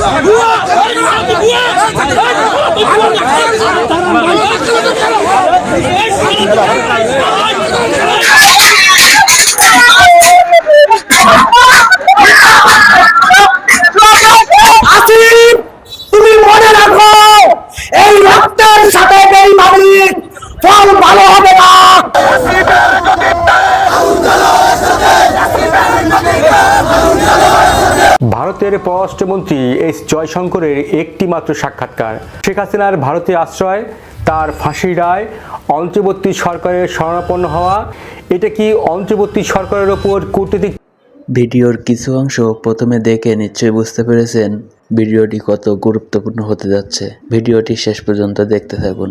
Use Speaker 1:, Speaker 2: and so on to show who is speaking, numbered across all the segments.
Speaker 1: Let's go! পররাষ্ট্রমন্ত্রী S জয়শঙ্করের একটি মাত্র সাক্ষাৎকার। শেখ হাসিনার ভারতে আশ্রয় তার ফাঁসির রায় অন্তর্বর্তী সরকারের শরণাপন্ন হওয়া এটা কি অন্তর্বর্তী সরকারের ওপর কূটনীতিক
Speaker 2: ভিডিওর কিছু অংশ প্রথমে দেখে নিশ্চয়ই বুঝতে পেরেছেন ভিডিওটি কত গুরুত্বপূর্ণ হতে যাচ্ছে। ভিডিওটি শেষ পর্যন্ত দেখতে থাকুন।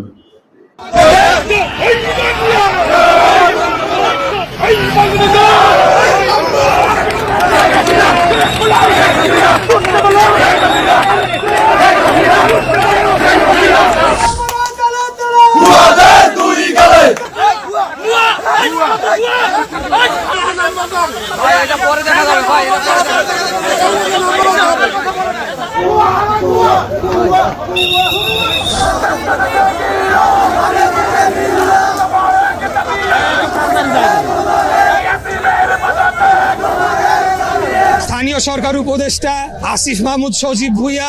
Speaker 3: ভাই এটা পরে দেখা যাবে স্থানীয় সরকার উপদেষ্টা আসিফ মাহমুদ সজীব ভুইয়া,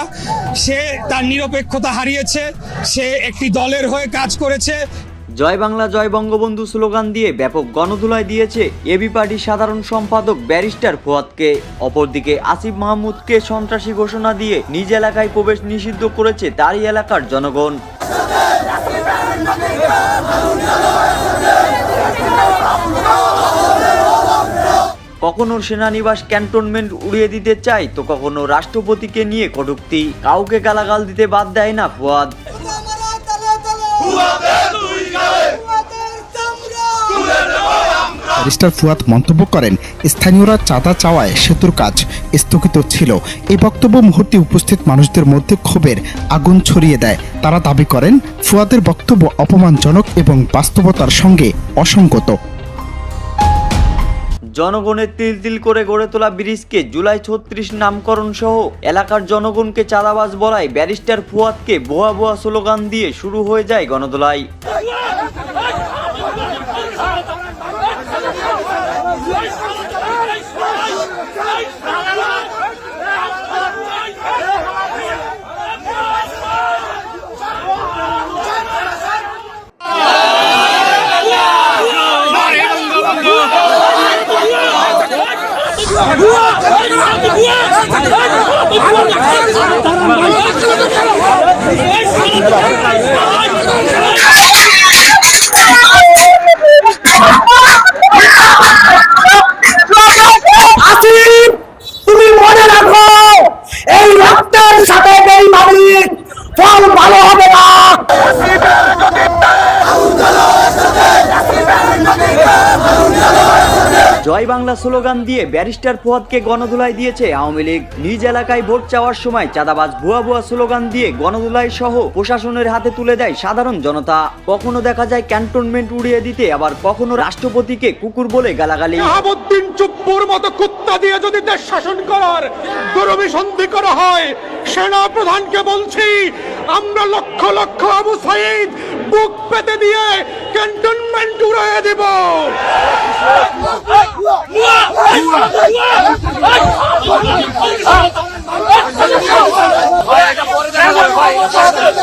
Speaker 3: সে তার নিরপেক্ষতা হারিয়েছে, সে একটি দলের হয়ে কাজ করেছে।
Speaker 4: জয় বাংলা, জয় বঙ্গবন্ধু স্লোগান দিয়ে ব্যাপক গণধুলায় দিয়েছে এবি পার্টির সাধারণ সম্পাদক ব্যারিস্টার ফুয়াদকে। অপরদিকে আসিফ মাহমুদকে সন্ত্রাসী ঘোষণা দিয়ে নিজ এলাকায় প্রবেশ নিষিদ্ধ করেছে তারই এলাকার জনগণ। কখনো সেনানিবাস ক্যান্টনমেন্ট উড়িয়ে দিতে চায়, তো কখনো রাষ্ট্রপতিকে নিয়ে কটূক্তি। কাউকে গালাগাল দিতে বাদ দেয় না ফুয়াদ।
Speaker 5: ব্যারিস্টার ফুয়াদ মন্তব্য করেন, স্থানীয়রা চাঁদা চাওয়ায় সেতুর কাজ স্থগিত ছিল। এই বক্তব্য মুহূর্তে উপস্থিত মানুষদের মধ্যে ক্ষোভের আগুন ছড়িয়ে দেয়। তারা দাবি করেন, ফুয়াদের বক্তব্য অপমানজনক এবং বাস্তবতার সঙ্গে অসঙ্গত।
Speaker 4: জনগণের তিল তিল করে গড়ে তোলা ব্রিজকে জুলাই ছত্রিশ নামকরণ সহ এলাকার জনগণকে চাঁদাবাজ বলায় ব্যারিস্টার ফুয়াদকে বোয়া বোয়া স্লোগান দিয়ে শুরু হয়ে যায় গণদোলাই
Speaker 6: মনে
Speaker 4: জয় বাংলা স্লোগান দিয়ে ব্যারিস্টার ফুয়াদকে গণধুলাই দিয়েছে আওয়ামী লীগ। নিজ এলাকায় ভোট চাওয়ার সময় চাঁদাবাজ ভুয়া ভুয়া স্লোগান দিয়ে গণধুলাই সহ প্রশাসনের হাতে তুলে দেয় সাধারণ জনতা। কখনো দেখা যায় ক্যান্টনমেন্ট উড়িয়ে দিতে, আবার কখনো রাষ্ট্রপতিকে কুকুর বলে গালাগালি।
Speaker 7: শাহাবুদ্দিন চুপ্পুর মতো কুত্তা দিয়ে যদি দেশ শাসন করার দুরভিসন্ধি করা হয়, সেনা প্রধানকে বলছি, আমরা লক্ষ লক্ষ আবু সাইদ বুক পেতে দিয়ে ক্যান্টনমেন্ট উড়িয়ে দেব।
Speaker 4: পরে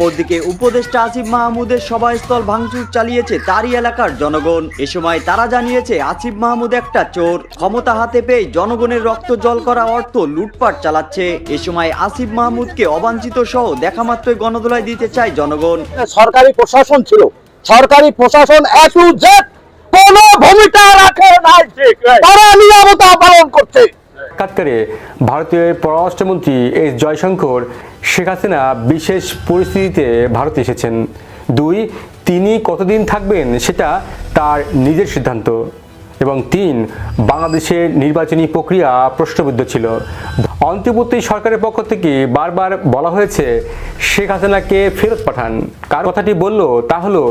Speaker 4: অপরদিকে উপদেষ্টা আসিফ মাহমুদের সভাস্থল ভাঙচুর চালিয়েছে তারই এলাকার জনগণ। এ সময় তারা জানিয়েছে আসিফ মাহমুদ একটা চোর। ক্ষমতা হাতে পেয়ে জনগণের রক্ত জল করা অর্থ লুটপাট চালাচ্ছে। এ সময় আসিফ মাহমুদকে অবাঞ্ছিত সহ দেখামাত্রই গণদোলায় দিতে চায় জনগণ।
Speaker 6: সরকারি প্রশাসন ছিল। সরকারি প্রশাসন এ টু জেড কোন ভূমিকা রাখে নাই তারা নিরাপত্তা পালন করছে।
Speaker 1: সাক্ষাৎকারে ভারতীয় পররাষ্ট্রমন্ত্রী এস জয়শঙ্কর শেখ হাসিনা বিশেষ পরিস্থিতিতে ভারতে এসেছেন। দুই, তিনি কতদিন থাকবেন সেটা তার নিজের সিদ্ধান্ত। এবং তিন বাংলাদেশের নির্বাচনী প্রক্রিয়া প্রশ্নবিদ্ধ ছিল। অন্তর্বর্তী সরকারের পক্ষ থেকে বারবার বলা হয়েছে, শেখ হাসিনাকে ফেরত পাঠান। কার কথাটি বলল, তা হলো,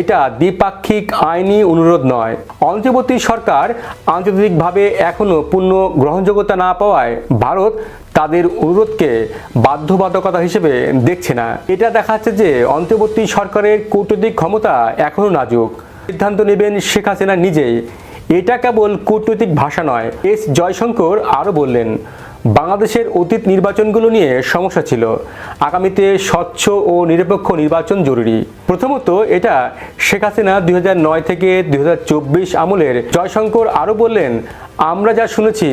Speaker 1: এটা দ্বিপাক্ষিক আইনি অনুরোধ নয়। অন্তর্বর্তী সরকার আন্তর্জাতিকভাবে এখনও পূর্ণ গ্রহণযোগ্যতা না পাওয়ায় ভারত তাদের অনুরোধকে বাধ্যবাধকতা হিসেবে দেখছে না। এটা দেখাচ্ছে যে অন্তর্বর্তী সরকারের কূটনৈতিক ক্ষমতা এখনও নাজুক। সিদ্ধান্ত নেবেন শেখ হাসিনা নিজেই। এটা কেবল কূটনৈতিক ভাষা নয়, এস জয়শঙ্কর আরও বললেন, বাংলাদেশের অতীত নির্বাচনগুলো নিয়ে সমস্যা ছিল। আগামীতে স্বচ্ছ ও নিরপেক্ষ নির্বাচন জরুরি। প্রথমত এটা শেখ হাসিনা দুই হাজার নয় থেকে দু হাজার চব্বিশ আমলের। জয়শঙ্কর আরও বললেন, আমরা যা শুনেছি,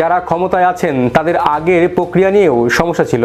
Speaker 1: যারা ক্ষমতায় আছেন, তাদের আগের প্রক্রিয়া নিয়েও সমস্যা ছিল।